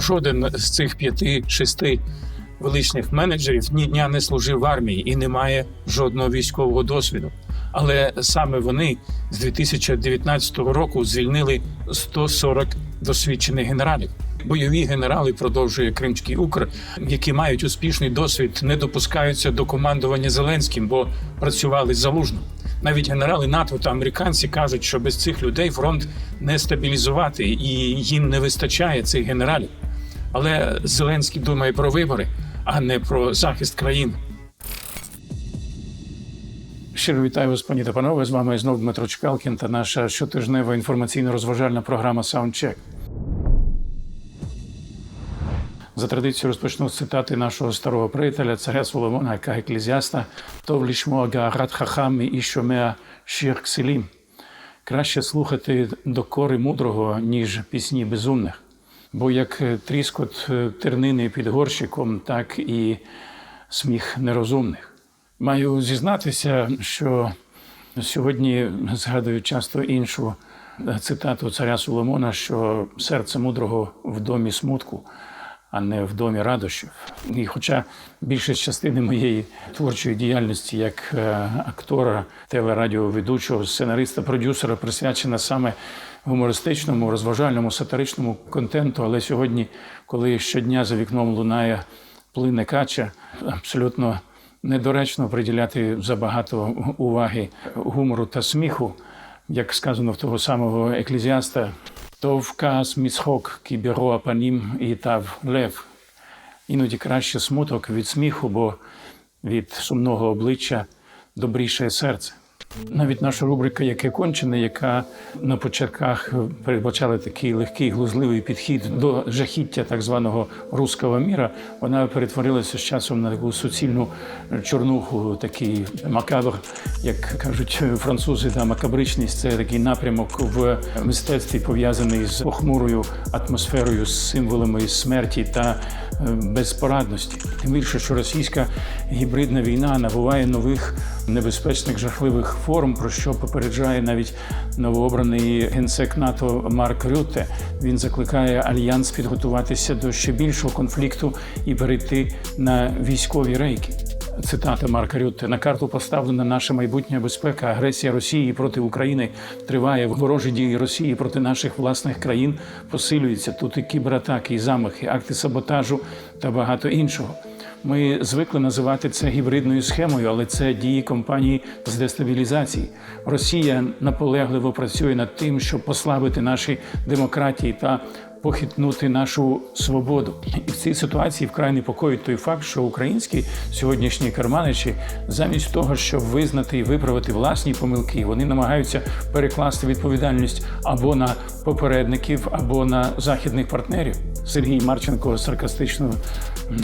Жоден з цих п'яти-шести величних менеджерів ні дня не служив в армії і не має жодного військового досвіду. Але саме вони з 2019 року звільнили 140 досвідчених генералів. Бойові генерали продовжує Кримський Укр, які мають успішний досвід, не допускаються до командування Зеленським, бо працювали з залужним. Навіть генерали НАТО та американці кажуть, що без цих людей фронт не стабілізувати, і їм не вистачає цих генералів. Але Зеленський думає про вибори, а не про захист країни. Щиро вітаю вас, пані та панове. З вами знову Дмитро Чкалкін та наша щотижнева інформаційно-розважальна програма Саундчек. За традицією розпочну з цитати нашого старого приятеля, царя Соломона, яка еклезіаста «Тов лішмо агарат хахам і шомеа шір кселім». Краще слухати докори мудрого, ніж пісні безумних. Бо як тріскот тернини під горщиком, так і сміх нерозумних. Маю зізнатися, що сьогодні згадую часто іншу цитату царя Соломона, що серце мудрого в домі смутку, а не в домі радощів. І хоча більшість частини моєї творчої діяльності як е, актора, телерадіоведучого, сценариста, продюсера присвячена саме гумористичному, розважальному, сатиричному контенту, але сьогодні, коли щодня за вікном лунає плине кача, абсолютно недоречно приділяти забагато уваги гумору та сміху, як сказано в того самого еклезіаста, то вказ місхок кіберо панім і тав лев. Іноді краще смуток від сміху, бо від сумного обличчя добріше серце. Навіть наша рубрика Яке кончене, яка на початках передбачала такий легкий глузливий підхід до жахіття так званого руского міра, вона перетворилася з часом на таку суцільну чорнуху, такий макабр, як кажуть французи, та макабричність це такий напрямок в мистецтві пов'язаний з похмурою атмосферою, з символами смерті та безпорадності. Тим більше, що російська гібридна війна набуває нових небезпечних жахливих форм, про що попереджає навіть новообраний генсек НАТО Марк Рютте. Він закликає альянс підготуватися до ще більшого конфлікту і перейти на військові рейки. Цитата Марка Рютте. на карту поставлена наша майбутня безпека. Агресія Росії проти України триває. Ворожі дії Росії проти наших власних країн посилюються. Тут і кібератаки, і замахи, акти саботажу та багато іншого. Ми звикли називати це гібридною схемою, але це дії компанії з дестабілізації. Росія наполегливо працює над тим, щоб послабити наші демократії та похитнути нашу свободу. І в цій ситуації вкрай непокоїть той факт, що українські сьогоднішні карманичі, замість того, щоб визнати і виправити власні помилки, вони намагаються перекласти відповідальність або на попередників, або на західних партнерів. Сергій Марченко саркастично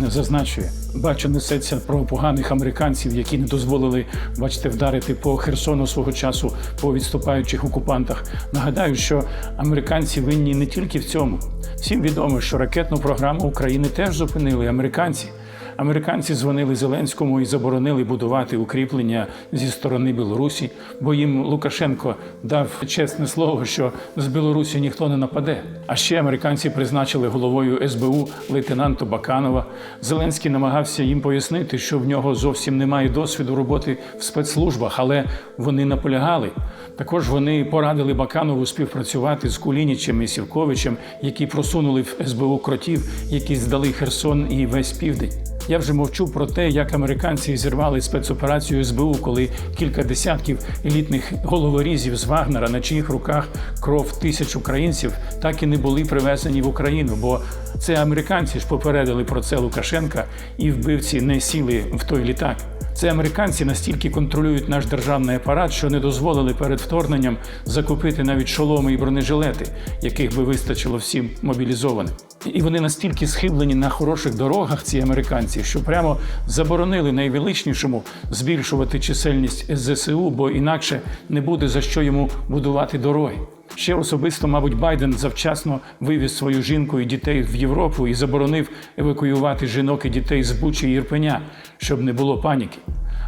зазначує, бачу, несеться про поганих американців, які не дозволили, бачите, вдарити по Херсону свого часу по відступаючих окупантах. Нагадаю, що американці винні не тільки в цьому. Всім відомо, що ракетну програму України теж зупинили американці. Американці дзвонили Зеленському і заборонили будувати укріплення зі сторони Білорусі, бо їм Лукашенко дав чесне слово, що з Білорусі ніхто не нападе. А ще американці призначили головою СБУ лейтенанта Баканова. Зеленський намагався їм пояснити, що в нього зовсім немає досвіду роботи в спецслужбах, але вони наполягали. Також вони порадили Баканову співпрацювати з Кулінічем і Сівковичем, які просунули в СБУ кротів, які здали Херсон і весь південь. Я вже мовчу про те, як американці зірвали спецоперацію СБУ, коли кілька десятків елітних головорізів з Вагнера, на чиїх руках кров тисяч українців, так і не були привезені в Україну. Бо це американці ж попередили про це Лукашенка, і вбивці не сіли в той літак. Це американці настільки контролюють наш державний апарат, що не дозволили перед вторгненням закупити навіть шоломи і бронежилети, яких би вистачило всім мобілізованим. І вони настільки схиблені на хороших дорогах, ці американці, що прямо заборонили найвеличнішому збільшувати чисельність ЗСУ, бо інакше не буде за що йому будувати дороги. Ще особисто, мабуть, Байден завчасно вивіз свою жінку і дітей в Європу і заборонив евакуювати жінок і дітей з Бучі і Ірпеня, щоб не було паніки.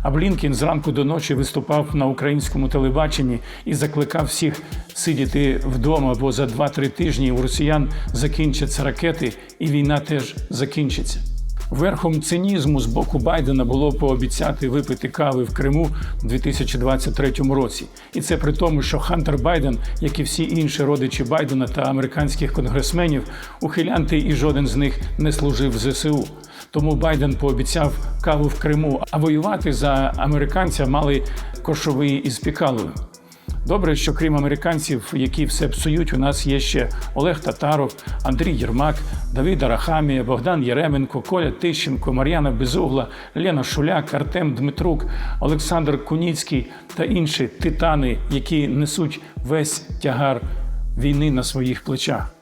А Блінкін зранку до ночі виступав на українському телебаченні і закликав всіх сидіти вдома, бо за 2-3 тижні у росіян закінчаться ракети, і війна теж закінчиться. Верхом цинізму з боку Байдена було пообіцяти випити кави в Криму у 2023 році. І це при тому, що Хантер Байден, як і всі інші родичі Байдена та американських конгресменів, ухилянти і жоден з них не служив в ЗСУ. Тому Байден пообіцяв каву в Криму, а воювати за американця мали кошовий із Пікаловим. Добре, що крім американців, які все псують, у нас є ще Олег Татаров, Андрій Єрмак, Давид Арахамія, Богдан Єременко, Коля Тищенко, Мар'яна Безугла, Лена Шуляк, Артем Дмитрук, Олександр Куніцький та інші титани, які несуть весь тягар війни на своїх плечах.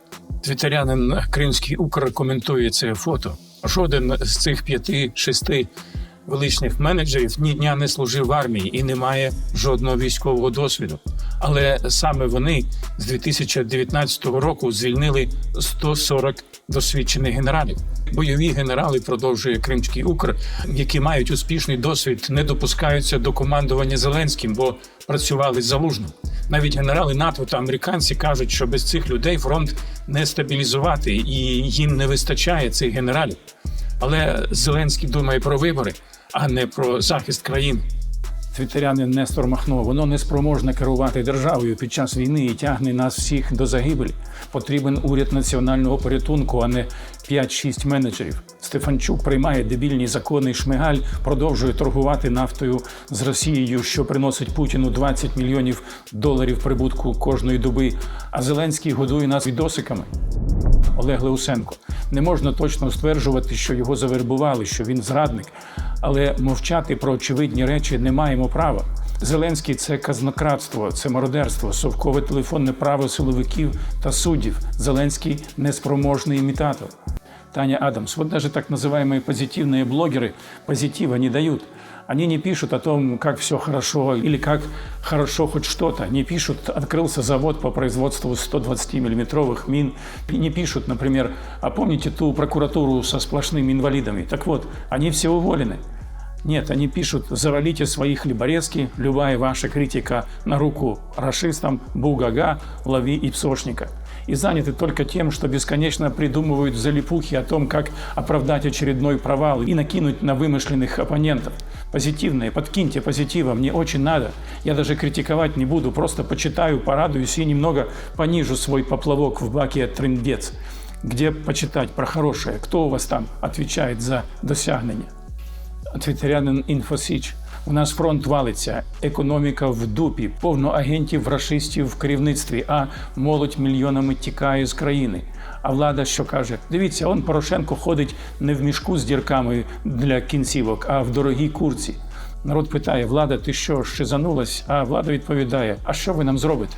Твітерянин Кримський Укр коментує це фото. Жоден з цих п'яти-шести величних менеджерів ні дня не служив в армії і не має жодного військового досвіду. Але саме вони з 2019 року звільнили 140 досвідчених генералів. Бойові генерали продовжує Кримський Укр, які мають успішний досвід, не допускаються до командування Зеленським, бо працювали з залужним. Навіть генерали НАТО та американці кажуть, що без цих людей фронт не стабілізувати, і їм не вистачає цих генералів. Але Зеленський думає про вибори, а не про захист країни. Твітерянин Нестор Махно, воно не спроможне керувати державою під час війни і тягне нас всіх до загибелі. Потрібен уряд національного порятунку, а не 5-6 менеджерів. Стефанчук приймає дебільні закони. Шмигаль продовжує торгувати нафтою з Росією, що приносить Путіну 20 мільйонів доларів прибутку кожної доби. А Зеленський годує нас відосиками. Олег Леусенко. Не можна точно стверджувати, що його завербували, що він зрадник, але мовчати про очевидні речі не маємо права. Зеленський це казнократство, це мародерство, совкове телефонне право силовиків та суддів. Зеленський неспроможний імітатор. Таня Адамс. Вот даже так называемые позитивные блогеры позитива не дают. Они не пишут о том, как все хорошо или как хорошо хоть что-то. Не пишут, открылся завод по производству 120-миллиметровых мин. И не пишут, например, а помните ту прокуратуру со сплошными инвалидами? Так вот, они все уволены. Нет, они пишут, завалите свои хлеборезки, любая ваша критика на руку расистам, бугага, лови и псошника И заняты только тем, что бесконечно придумывают залипухи о том, как оправдать очередной провал и накинуть на вымышленных оппонентов. Позитивное, подкиньте позитива, мне очень надо. Я даже критиковать не буду, просто почитаю, порадуюсь и немного понижу свой поплавок в баке «Трындец». Где почитать про хорошее? Кто у вас там отвечает за досягнення? Твітерянин Інфосіч. У нас фронт валиться, економіка в дупі, повно агентів рашистів в керівництві, а молодь мільйонами тікає з країни. А влада що каже: дивіться, он Порошенко ходить не в мішку з дірками для кінцівок, а в дорогій курці. Народ питає: влада, ти що, щезанулась? А влада відповідає: А що ви нам зробите?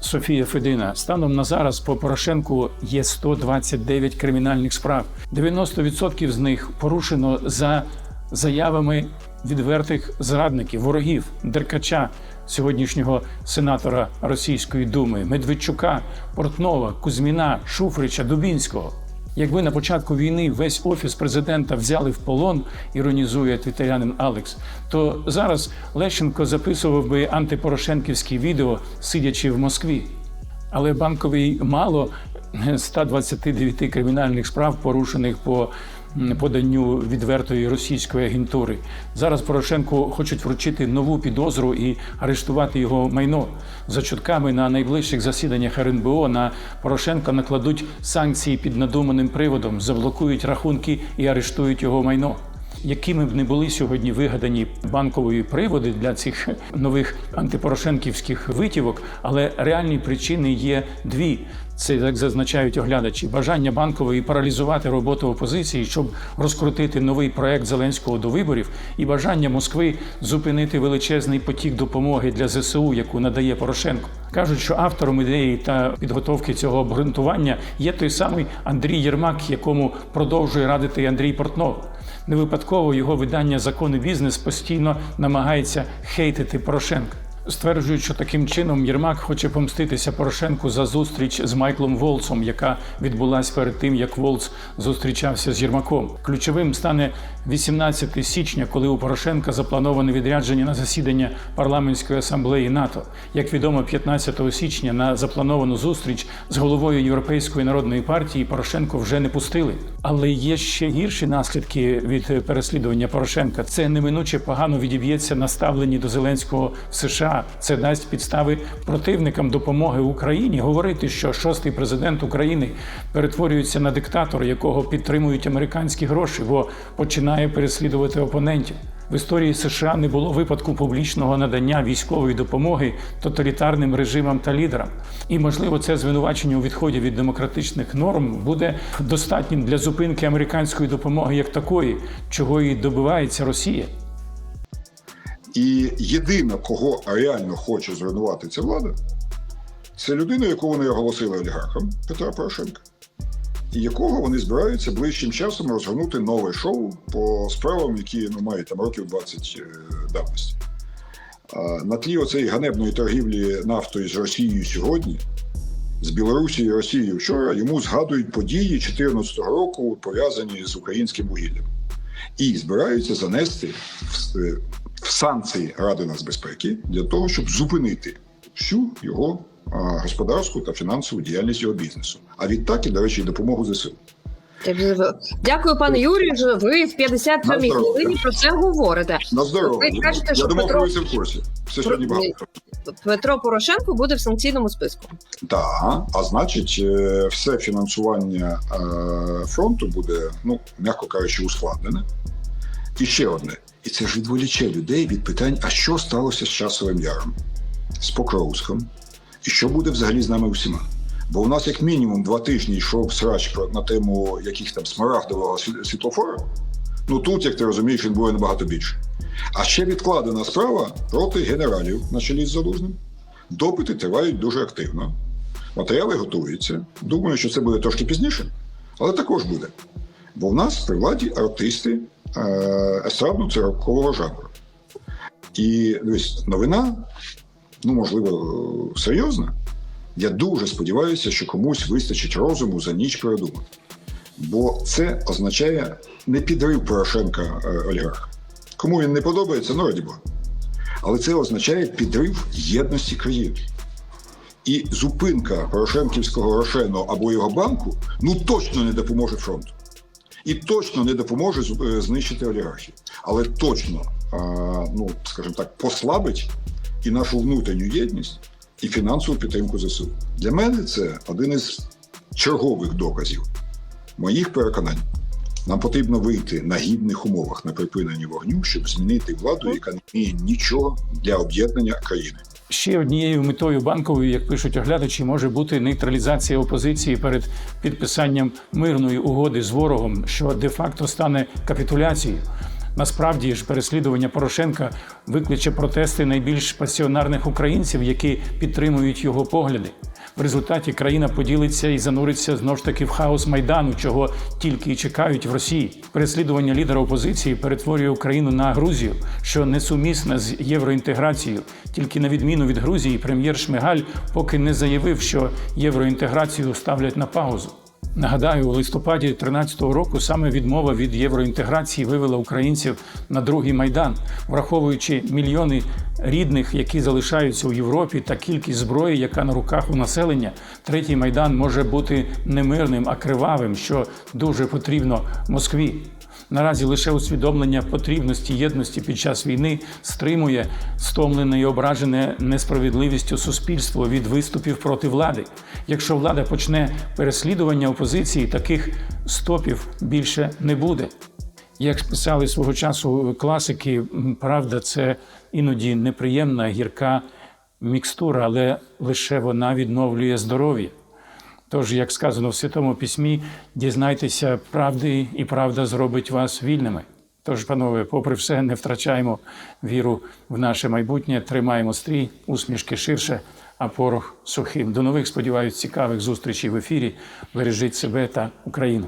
Софія Федина, станом на зараз по Порошенку є 129 кримінальних справ. 90% з них порушено за заявами відвертих зрадників, ворогів, Деркача, сьогоднішнього сенатора Російської думи, Медведчука, Портнова, Кузьміна, Шуфрича, Дубінського. Якби на початку війни весь офіс президента взяли в полон, іронізує твітерянин Алекс, то зараз Лещенко записував би антипорошенківські відео, сидячи в Москві. Але банковий мало 129 кримінальних справ, порушених по поданню відвертої російської агентури. Зараз Порошенку хочуть вручити нову підозру і арештувати його майно. За чутками на найближчих засіданнях РНБО на Порошенка накладуть санкції під надуманим приводом, заблокують рахунки і арештують його майно. Якими б не були сьогодні вигадані банкові приводи для цих нових антипорошенківських витівок, але реальні причини є дві. Це як зазначають оглядачі, бажання банкової паралізувати роботу опозиції, щоб розкрутити новий проект Зеленського до виборів, і бажання Москви зупинити величезний потік допомоги для ЗСУ, яку надає Порошенко. Кажуть, що автором ідеї та підготовки цього обґрунтування є той самий Андрій Єрмак, якому продовжує радити Андрій Портнов. Не випадково його видання Закон і бізнес постійно намагається хейтити Порошенка. Стверджують, що таким чином Єрмак хоче помститися Порошенку за зустріч з Майклом Волцом, яка відбулась перед тим, як Волц зустрічався з Єрмаком. Ключовим стане 18 січня, коли у Порошенка заплановане відрядження на засідання парламентської асамблеї НАТО. Як відомо, 15 січня на заплановану зустріч з головою Європейської народної партії Порошенко вже не пустили. Але є ще гірші наслідки від переслідування Порошенка. Це неминуче погано відіб'ється на ставленні до Зеленського в США. Це дасть підстави противникам допомоги Україні говорити, що шостий президент України перетворюється на диктатора, якого підтримують американські гроші, бо починає переслідувати опонентів. В історії США не було випадку публічного надання військової допомоги тоталітарним режимам та лідерам. І, можливо, це звинувачення у відході від демократичних норм буде достатнім для зупинки американської допомоги як такої, чого і добивається Росія. І єдина, кого реально хоче зруйнувати ця влада, це людина, яку вони оголосили олігархом Петра Порошенка, і якого вони збираються ближчим часом розгорнути нове шоу по справам, які ну, мають там років 20 е, давності. На тлі оцеї ганебної торгівлі нафтою з Росією сьогодні, з Білорусі і Росією вчора, йому згадують події 2014 року, пов'язані з українським вугіллям. І збираються занести санкції Ради нацбезпеки для того, щоб зупинити всю його господарську та фінансову діяльність його бізнесу. А відтак і, до речі, допомогу ЗСУ. Дякую, пане Юрію. Вже ви в 57-й хвилині про це говорите. На здоров'я. Ви кажете, Я думав, Петро- ви в курсі. Це сьогодні багато. Петро Порошенко буде в санкційному списку. Так, а значить, е, все фінансування е, фронту буде, ну, м'яко кажучи, ускладнене. І ще одне. І це ж відволіче людей від питань, а що сталося з часовим яром, з Покровськом, і що буде взагалі з нами усіма. Бо у нас як мінімум два тижні йшов срач на тему яких там смарагдового сві- світлофора. Ну тут, як ти розумієш, він буде набагато більше. А ще відкладена справа проти генералів на чолі з Залужним. Допити тривають дуже активно. Матеріали готуються. Думаю, що це буде трошки пізніше, але також буде. Бо в нас при владі артисти е, естрадно-циркового жанру. І дивись, новина, ну можливо, серйозна. Я дуже сподіваюся, що комусь вистачить розуму за ніч передумати. Бо це означає не підрив Порошенка е, олігарха. Кому він не подобається, ну раді Бога. Але це означає підрив єдності країни. І зупинка Порошенківського Рошену або його банку ну точно не допоможе фронту. І точно не допоможе е, знищити олігархів. Але точно, ну скажімо так, послабить і нашу внутрішню єдність, і фінансову підтримку ЗСУ. Для мене це один із чергових доказів моїх переконань. Нам потрібно вийти на гідних умовах на припиненні вогню, щоб змінити владу, яка не вміє нічого для об'єднання країни. Ще однією метою банкової, як пишуть оглядачі, може бути нейтралізація опозиції перед підписанням мирної угоди з ворогом, що де-факто стане капітуляцією. Насправді ж переслідування Порошенка викличе протести найбільш пасіонарних українців, які підтримують його погляди. В результаті країна поділиться і зануриться знов ж таки в хаос майдану, чого тільки й чекають в Росії. Переслідування лідера опозиції перетворює Україну на Грузію, що несумісна з євроінтеграцією. Тільки на відміну від Грузії, прем'єр Шмигаль поки не заявив, що євроінтеграцію ставлять на паузу. Нагадаю, у листопаді 2013 року саме відмова від євроінтеграції вивела українців на другий майдан, враховуючи мільйони рідних, які залишаються у Європі, та кількість зброї, яка на руках у населення. Третій майдан може бути не мирним, а кривавим, що дуже потрібно Москві. Наразі лише усвідомлення потрібності єдності під час війни стримує стомлене і ображене несправедливістю суспільство від виступів проти влади. Якщо влада почне переслідування опозиції, таких стопів більше не буде. Як писали свого часу класики, правда, це іноді неприємна гірка мікстура, але лише вона відновлює здоров'я. Тож, як сказано в Святому Письмі, дізнайтеся правди, і правда зробить вас вільними. Тож, панове, попри все, не втрачаємо віру в наше майбутнє, тримаємо стрій, усмішки ширше, а порох сухим. До нових, сподіваюсь, цікавих зустрічей в ефірі. Бережіть себе та Україну.